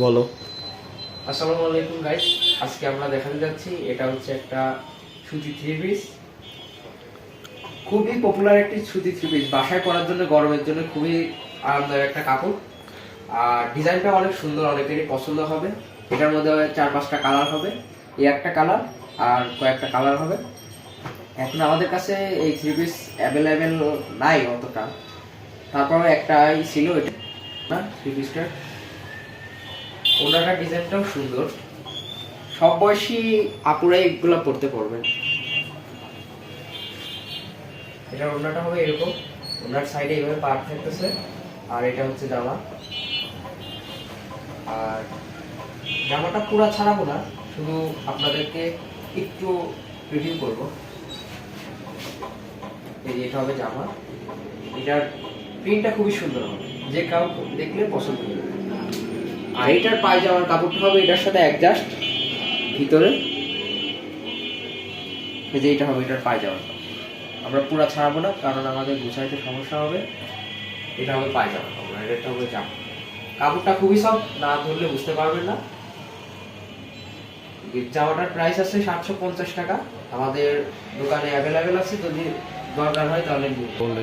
বলো। আসসালামু আলাইকুম গাইস আজকে আমরা দেখাতে যাচ্ছি, এটা হচ্ছে একটা সুতি থ্রি পিস খুবই পপুলার একটি সুতি থ্রি পিস বাসায় পরার জন্য, গরমের জন্য খুবই আরামদায়ক একটা কাপড়। আর ডিজাইনটা অনেক সুন্দর, অনেকেরই পছন্দ হবে। এটার মধ্যে চার পাঁচটা কালার হবে, এই একটা কালার আর কয়েকটা কালার হবে। এখন আমাদের কাছে এই থ্রি পিস অ্যাভেলেবেল নাই অতটা। তারপরে একটাই ছিল, এটা না থ্রি পিসটার ওনাটার ডিজাইনটাও সুন্দর। সব বয়সী আপুরাই এগুলো পড়তে পারবেন। এটা ওনাটা হবে এরকম। ওনার সাইডে এইভাবে পার থাকতেছে। আর এটা হচ্ছে জামা। আর জামাটা পুরা ছাড়াবো না, শুধু আপনাদেরকে একটু রিভিউ করব। এই যে এটা হবে জামা। এটার প্রিন্টটা খুবই সুন্দর হবে। যে কাউ দেখলে পছন্দ করবে। আর এটার পায়জামার কাপড়টা হবে এটার সাথে অ্যাডজাস্ট ভিতরে। এই যে এটা হবে এটার পায়জামা। আমরা পুরো ছাড়াবো না কারণ আমাদের গুছাইতে সমস্যা হবে। এটা হবে পায়জামা কাপড় আর এটা হবে জামা। কাপড়টা খুবই সব না ধরলে বুঝতে পারবেন না। জামাটার প্রাইস আছে সাতশো পঞ্চাশ টাকা। আমাদের দোকানে অ্যাভেলেবেল আছে যদি দরকার হয় তাহলে। বললে।